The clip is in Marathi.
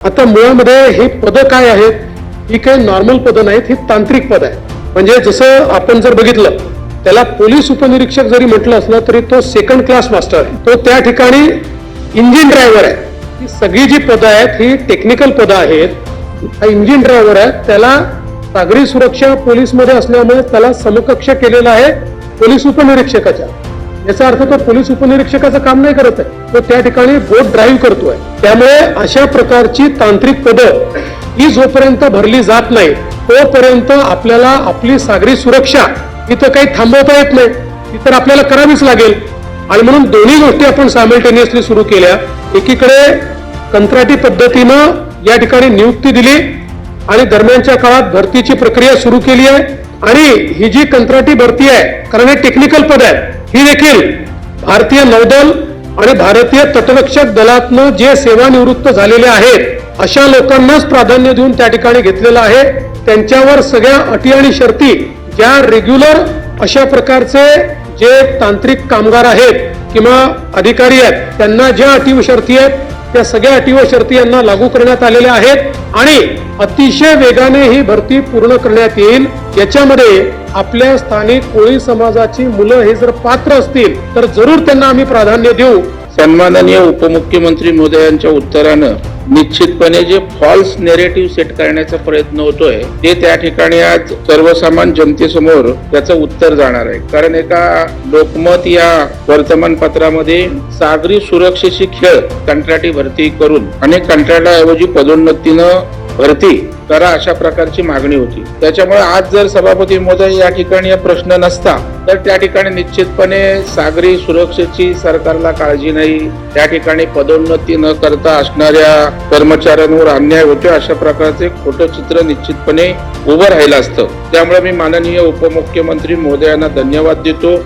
आता मुळामध्ये ही पदं काय आहेत? ही काही नॉर्मल पदं नाहीत ही तांत्रिक पद आहे म्हणजे जसं आपण जर बघितलं त्याला पोलीस उपनिरीक्षक जरी म्हटलं असलं तरी तो सेकंड क्लास मास्टर आहे. तो त्या ठिकाणी इंजिन ड्रायव्हर आहे. ही सगळी जी पदं आहेत ही टेक्निकल पदं आहेत. हा इंजिन ड्रायव्हर आहे. त्याला सागरी सुरक्षा पोलीसमध्ये असल्यामुळे त्याला समकक्ष केलेला आहे पोलीस उपनिरीक्षकाच्या. याचा अर्थ तो पोलीस उपनिरीक्षकाचं काम नाही करत आहे. तो त्या ठिकाणी बोट ड्राईव्ह करतोय. त्यामुळे अशा प्रकारची तांत्रिक पदं ही जोपर्यंत भरली जात नाही तोपर्यंत आपल्याला आपली सागरी सुरक्षा इथं काही थांबवता येत नाही. ती तर आपल्याला करावीच लागेल. आणि म्हणून दोन्ही गोष्टी आपण सायमल्टेनियसली सुरू केल्या. एकीकडे कंत्राटी पद्धतीनं या ठिकाणी नियुक्ती दिली आणि दरम्यानच्या काळात भरतीची प्रक्रिया सुरू केली आहे आणि ही जी कंत्राटी भरती आहे कारण हे टेक्निकल पद आहे ही देखील भारतीय नौदल आणि भारतीय तटरक्षक दलातनं जे सेवानिवृत्त झालेले आहेत अशा लोकांनाच प्राधान्य देऊन त्या ठिकाणी घेतलेलं आहे. त्यांच्यावर सगळ्या अटी आणि शर्ती ज्या रेग्युलर अशा प्रकारचे जे तांत्रिक कामगार आहेत किंवा अधिकारी आहेत त्यांना ज्या अटी शर्ती आहेत त्या सगळ्या अटी व शर्ती यांना लागू करण्यात आलेल्या आहेत आणि अतिशय वेगाने ही भरती पूर्ण करण्यात येईल. याच्यामध्ये आपल्या स्थानिक कोळी समाजाची मुलं हे जर पात्र असतील तर जरूर त्यांना आम्ही प्राधान्य देऊ. सन्माननीय उपमुख्यमंत्री महोदयांच्या उत्तरानं निश्चितपणे जे फॉल्स नेरेटिव्ह सेट करण्याचा प्रयत्न होतोय ते त्या ठिकाणी आज सर्वसामान्य जनतेसमोर त्याचं उत्तर जाणार आहे. कारण एका लोकमत या वर्तमानपत्रामध्ये सागरी सुरक्षेशी खेळ कंत्राटी भरती करून आणि कंत्राटाऐवजी पदोन्नतीनं भरती करा अशा प्रकारची मागणी होती. त्याच्यामुळे आज जर सभापती महोदय या ठिकाणी प्रश्न नसता तर त्या ठिकाणी निश्चितपणे सागरी सुरक्षेची सरकारला काळजी नाही. त्या ठिकाणी पदोन्नती न करता असणाऱ्या कर्मचाऱ्यांवर अन्याय होतो अशा प्रकारचे खोटं चित्र निश्चितपणे उभं राहिलं असतं. त्यामुळे मी माननीय उपमुख्यमंत्री महोदयांना धन्यवाद देतो.